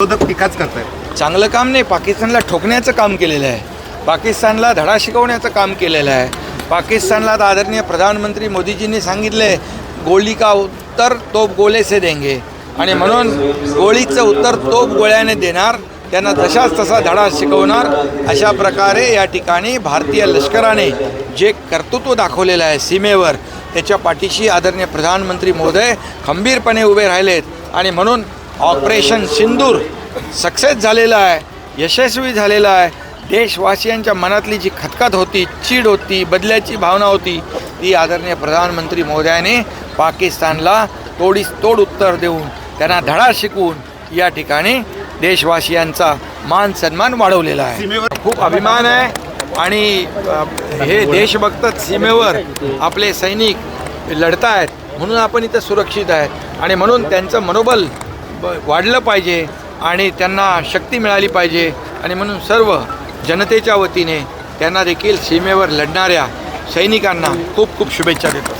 विरोधक टीकाच करतायत. चांगलं काम नाही पाकिस्तानला ठोकण्याचं काम केलेलं आहे. पाकिस्तानला धडा शिकवण्याचं काम केलेलं आहे. पाकिस्तानला आता आदरणीय प्रधानमंत्री मोदीजींनी सांगितलं आहे गोळी का उत्तर तोप गोले से देंगे. आणि म्हणून गोळीचं उत्तर तोप गोळ्याने देणार त्यांना तशाच तसा धडा शिकवणार अशा प्रकारे या ठिकाणी भारतीय लष्कराने जे कर्तृत्व दाखवलेलं आहे सीमेवर त्याच्या पाठीशी आदरणीय प्रधानमंत्री मोदय खंबीरपणे उभे राहिलेत. आणि म्हणून ऑपरेशन सिंदूर सक्सेस झालेलं आहे यशस्वी झालेलं आहे. देशवासियांच्या मनातली जी खतखत होती चीड होती बदल्याची भावना होती ती आदरणीय प्रधानमंत्री महोदयाने पाकिस्तानला तोडीस तोड उत्तर देऊन त्यांना धडा शिकवून या ठिकाणी देशवासियांचा मान सन्मान वाढवलेला आहे. खूप अभिमान आहे आणि हे देशभक्त सीमेवर आपले सैनिक लढत आहेत म्हणून आपण इथं सुरक्षित आहेत. आणि म्हणून त्यांचं मनोबल वाढलं पाहिजे आणि त्यांना शक्ती मिळाली पाहिजे. आणि म्हणून सर्व जनतेच्या वतीने त्यांना देखील सीमेवर लढणाऱ्या सैनिकांना खूप खूप शुभेच्छा देतो.